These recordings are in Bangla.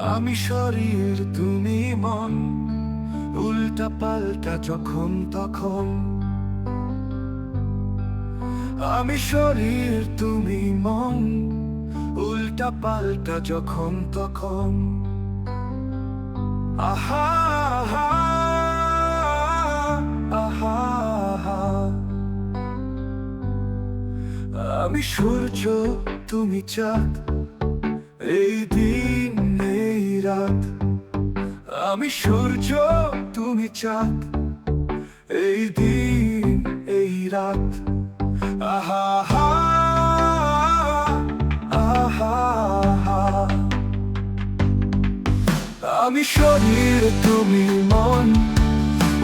আমি শরীর, তুমি মন, উল্টা পাল্টা যখন তখন আমি শরীর, তুমি মন, উল্টা পাল্টা যখন তখন আহা আহা। আমি সূর্য, তুমি চাঁদ, এই দিন রাত। আমি সূর্য, তুমি চাঁদ। এই দিন, এই রাত। আহা, হা আমি শরীর, তুমি মন।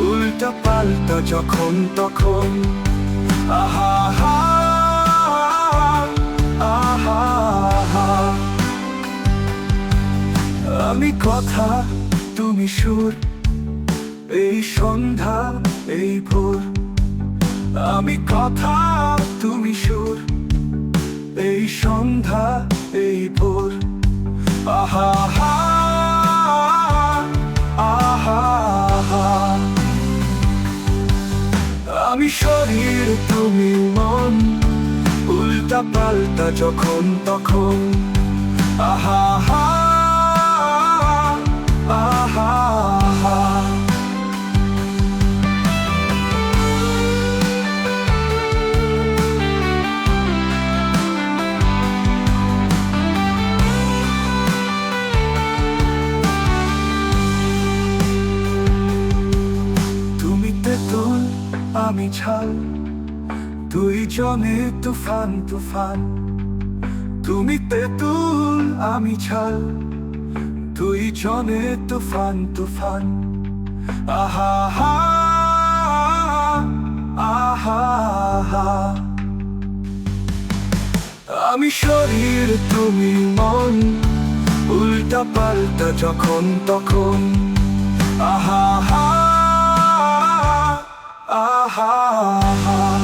উল্টা পাল্টা যখন তখন আহা কথা তুমি সুর, এই সন্ধ্যা, এই ভোর। আমি কথা তুমি সুর, এই সন্ধ্যা, এই ভোর। আহা আহা আমি শরীর, তুমি মন উল্টা পাল্টা যখন তখন আহা হা আমি ছাল, দুই জনে তুফান তুফান। তুমি তেতুল, আমি ছাল, দুই জনে তুফান তুফান। আহা আহা আমি শরীর, তুমি মন, উল্টা পাল্টা যখন, তখন। আহা হা আহা হা